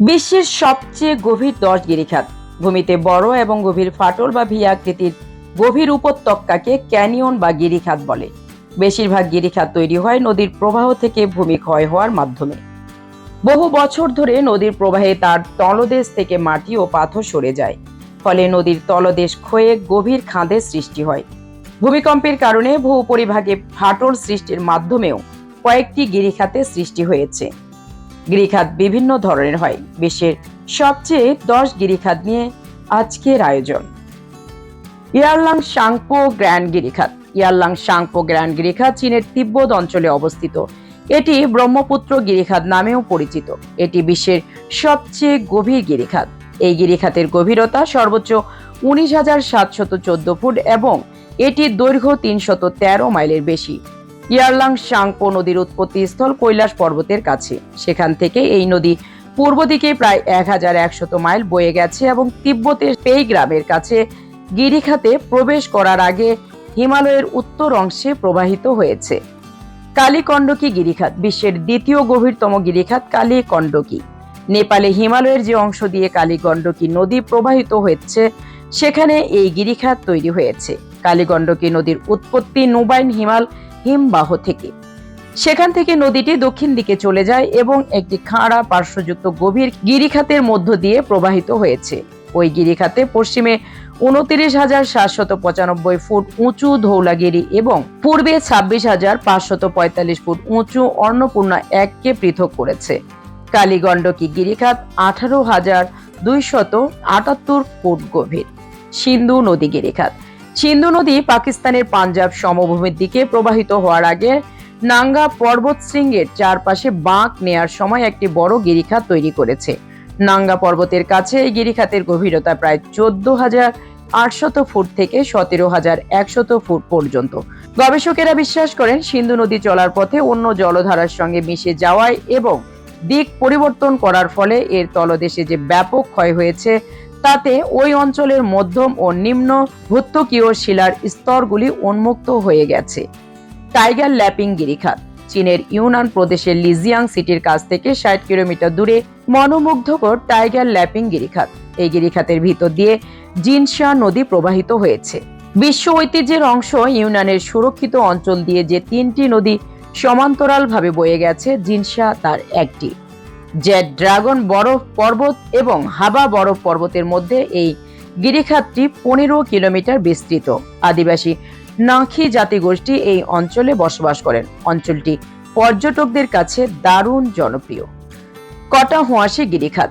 বিশ্বের সবচেয়ে গভীর দশ গিরিখাত। ভূমিতে বড় এবং গভীর ফাটল বা ভি আকৃতির গভীর উপত্যকাকে ক্যানিয়ন বা গিরিখাত বলে। বেশিরভাগ গিরিখাত তৈরি হয় নদীর প্রবাহ থেকে ভূমি ক্ষয় হওয়ার মাধ্যমে। বহু বছর ধরে নদীর প্রবাহে তার তলদেশ থেকে মাটি ও পাথর সরে যায়। ফলে নদীর তলদেশ ক্ষয়ে গভীর খাঁদের সৃষ্টি হয়। ভূমিকম্পের কারণে বহু পরিভাগে ফাটল সৃষ্টির মাধ্যমেও কয়েকটি গিরিখাতের সৃষ্টি হয়েছে। গিরিখাত বিভিন্ন ধরনের হয়। বিশ্বের সবচেয়ে দশ গিরিখাত নিয়ে আজকের আয়োজন। ইয়ারলাং সাংপো গ্র্যান্ড গিরিখাত। ইয়ারলাং সাংপো গ্র্যান্ড গিরিখাত চীনের তিব্বত অঞ্চলে অবস্থিত। এটি ব্রহ্মপুত্র গিরিখাত নামেও পরিচিত। এটি বিশ্বের সবচেয়ে গভীর গিরিখাত। এই গিরিখাতের গভীরতা সর্বোচ্চ উনিশ হাজার সাতশত চোদ্দ ফুট এবং এটির দৈর্ঘ্য তিনশত তেরো মাইলের বেশি। ইয়ারলাং সাংপো নদীর উৎপত্তি স্থল কৈলাস পর্বতের কাছে। সেখান থেকে এই নদী পূর্ব দিকে প্রায় এক হাজার একশত মাইল বয়ে গেছে এবং তিব্বতের পেই গ্রামের কাছে গিরিখাতে প্রবেশ করার আগে হিমালয়ের উত্তর অংশে প্রবাহিত হয়েছে। কালীকণ্ডকী গিরিখাত, বিশ্বের দ্বিতীয় গভীরতম গিরিখাত কালীকণ্ডকী। নেপালে হিমালয়ের যে অংশ দিয়ে কালীগণ্ডকী নদী প্রবাহিত হচ্ছে সেখানে এই গিরিখাত তৈরি হয়েছে। কালীগণ্ডকী নদীর উৎপত্তি নুবাইন হিমাল হিমবাহ থেকে। সেখান থেকে নদীটি দক্ষিণ দিকে চলে যায় এবং একটি খাঁড়া পার্শ্বযুক্ত গভীর গিরিখাতের মধ্য দিয়ে প্রবাহিত হয়েছে। ওই গিরিখাতে পশ্চিমে উনত্রিশ হাজার সাতশত পঁচানব্বই ফুট উঁচু ধৌলাগিরি এবং পূর্বে ছাব্বিশ হাজার পাঁচশত পঁয়তাল্লিশ ফুট উঁচু অন্নপূর্ণা এককে পৃথক করেছে। কালীগণ্ডকী গিরিখাত আঠারো হাজার দুইশত আটাত্তর ফুট গভীর। সিন্ধু নদী গিরিখাত সিন্ধু নদী পাকিস্তানের পাঞ্জাব সমভূমির দিকে প্রবাহিত হওয়ার আগে নাঙ্গা পর্বত শৃঙ্গের চারপাশে বাঁক নেয়ার সময় একটি বড় গিরিখাত তৈরি করেছে। নাঙ্গা পর্বতের কাছে এই গিরিখাতের গভীরতা প্রায় চোদ্দ হাজার আটশত ফুট থেকে সতেরো হাজার একশত ফুট পর্যন্ত। গবেষকেরা বিশ্বাস করেন, সিন্ধু নদী চলার পথে অন্য জলধারার সঙ্গে মিশে যাওয়ায় এবং দিক পরিবর্তন করার ফলে এর তলদেশে যে ব্যাপক ক্ষয় হয়েছে তাতে ওই অঞ্চলের মধ্যম ও নিম্ন ভূত্বকীয় শিলার স্তরগুলি উন্মুক্ত হয়ে গেছে। টাইগার ল্যাপিং গিরিখাত, চীনের ইউনান প্রদেশের লিজিয়াং সিটির কাছ থেকে ষাট কিলোমিটার দূরে মনোমুগ্ধকর টাইগার ল্যাপিং গিরিখাত। এই গিরিখাতের ভিতর দিয়ে জিনশা নদী প্রবাহিত হয়েছে। বিশ্ব ঐতিহ্যের অংশ ইউনানের সুরক্ষিত অঞ্চল দিয়ে যে তিনটি নদী সমান্তরালভাবে বয়ে গেছে জিনশা তার একটি। জেট ড্রাগন বরফ পর্বত এবং হাবা বরফ পর্বতের মধ্যে এই গিরিখাতটি পনেরো কিলোমিটার বিস্তৃত। আদিবাসী নাখি জাতিগোষ্ঠী এই অঞ্চলে বসবাস করেন। অঞ্চলটি পর্যটকদের কাছে দারুণ জনপ্রিয়। কটাহুয়াশি গিরিখাত।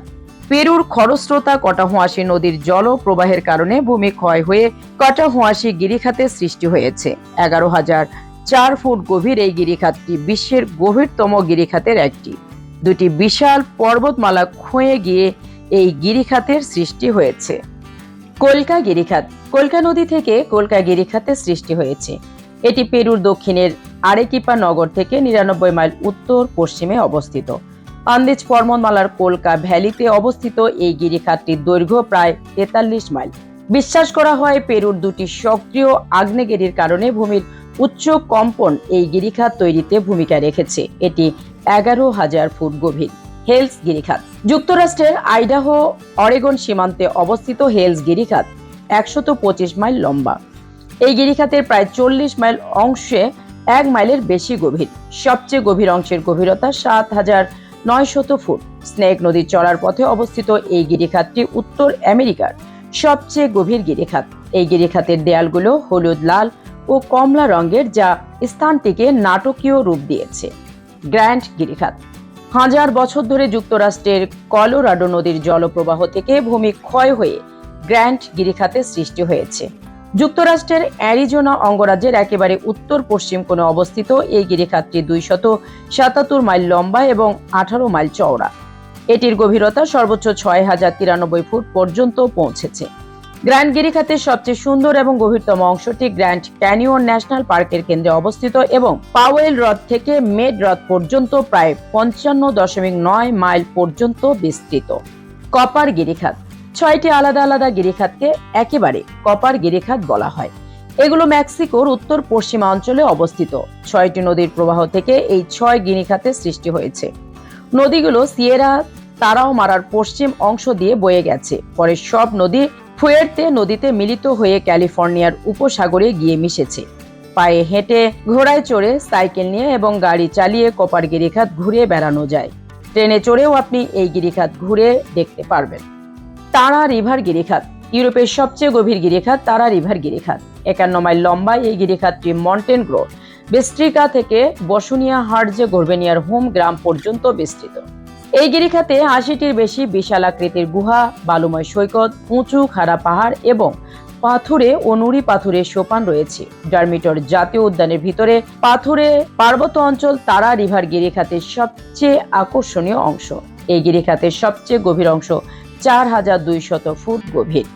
পেরুর খরস্রোতা কটাহুয়াশি নদীর জল প্রবাহের কারণে ভূমি ক্ষয় হয়ে কটাহুয়াশি গিরিখাতের সৃষ্টি হয়েছে। এগারো হাজার চার ফুট গভীর এই গিরিখাতটি বিশ্বের গভীরতম গিরিখাতের একটি। দুটি বিশাল পর্বতমালা ক্ষয়ে গিয়ে এই গিরিখাতের সৃষ্টি হয়েছে। কলকা গিরিখাত, কলকা নদী থেকে কলকা গিরিখাতের সৃষ্টি হয়েছে। এটি পেরুর দক্ষিণের আরেকিপা নগর থেকে নিরানব্বই মাইল উত্তর পশ্চিমে অবস্থিত। আন্দেজ পর্বতমালার কলকা ভ্যালিতে অবস্থিত এই গিরিখাতটির দৈর্ঘ্য প্রায় তেতাল্লিশ মাইল। বিশ্বাস করা হয় পেরুর দুটি সক্রিয় আগ্নেয়গিরির কারণে ভূমির উচ্চ কম্পন এই গিরিখাত তৈরিতে ভূমিকা রেখেছে। এটি এগারো হাজার ফুট গভীর হেলস গিরিখাত। যুক্তরাষ্ট্রের আইডাহো, অরেগন সীমান্তে অবস্থিত হেলস গিরিখাত একশত পঁচিশ মাইল লম্বা। এই গিরিখাতের প্রায় চল্লিশ মাইল অংশে এক মাইলের বেশি গভীর। সবচেয়ে গভীর অংশের গভীরতা সাত হাজার নয়শত ফুট। স্নেক নদীর চলার পথে অবস্থিত এই গিরিখাতটি উত্তর আমেরিকার সবচেয়ে গভীর গিরিখাত। এই গিরিখাতের দেয়ালগুলো হলুদ, লাল ও কমলা রঙের, যা স্থানটিকে নাটকীয় রূপ দিয়েছে। গ্র্যান্ড গিরিখাত। হাজার বছর ধরে যুক্তরাষ্ট্রের কলোরাডো নদীর জলপ্রবাহ থেকে ভূমি ক্ষয় হয়ে গ্র্যান্ড গিরিখাতের সৃষ্টি হয়েছে। যুক্তরাষ্ট্রের অ্যারিজোনা অঙ্গরাজ্যের একেবারে উত্তর পশ্চিম কোণে অবস্থিত এই গিরিখাতটি দুইশত সাতাত্তর মাইল লম্বা এবং আঠারো মাইল চওড়া। এটির গভীরতা সর্বোচ্চ ছয় হাজার তিরানব্বই ফুট পর্যন্ত পৌঁছেছে। গ্র্যান্ড গিরিখাতের সবচেয়ে সুন্দর এবং গভীরতম অংশটি গ্র্যান্ড ক্যানিয়ন ন্যাশনাল পার্কের কেন্দ্রে অবস্থিত এবং পাওয়েল হ্রদ থেকে মেড হ্রদ পর্যন্ত প্রায় পঞ্চান্ন দশমিক নয় মাইল পর্যন্ত বিস্তৃত। কপার গিরিখাত। ছয়টি আলাদা আলাদা গিরিখাতকে একেবারে কপার গিরিখাত বলা হয়। এগুলো মেক্সিকোর উত্তর পশ্চিমা অঞ্চলে অবস্থিত। ছয়টি নদীর প্রবাহ থেকে এই ছয় গিরিখাতের সৃষ্টি হয়েছে। নদীগুলো সিয়েরা তারাও মারার পশ্চিম অংশ দিয়ে বয়ে গেছে। পরে সব নদী ফুয়ের্তে নদীতে মিলিত হয়ে ক্যালিফোর্নিয়ার উপসাগরে গিয়ে মিশেছে। পায়ে হেঁটে, ঘোড়ায় চড়ে, সাইকেল নিয়ে এবং গাড়ি চালিয়ে কপার গিরিখাত ঘুরে বেড়ানো যায়। ট্রেনে চড়েও আপনি এই গিরিখাত ঘুরে দেখতে পারবেন। তারা রিভার গিরিখাত, ইউরোপের সবচেয়ে গভীর গিরিখাত তারা রিভার গিরিখাত। একান্ন মাইল লম্বা এই গিরিখাতটি মন্টেন গ্রো বেস্ট্রিকা থেকে বসুনিয়া হার্জে গোরবেনিয়ার হোম গ্রাম পর্যন্ত বিস্তৃত। এই গিরিখাতে আশিটির বেশি বিশাল আকৃতির গুহা, বালুময় সৈকত, উঁচু খাড়া পাহাড় এবং পাথুরে ও নুড়ি পাথুরের সোপান রয়েছে। ডার্মিটর জাতীয় উদ্যানের ভিতরে পাথুরে পার্বত্য অঞ্চল তারা রিভার গিরিখাতের সবচেয়ে আকর্ষণীয় অংশ। এই গিরিখাতের সবচেয়ে গভীর অংশ চার হাজার দুইশত ফুট গভীর।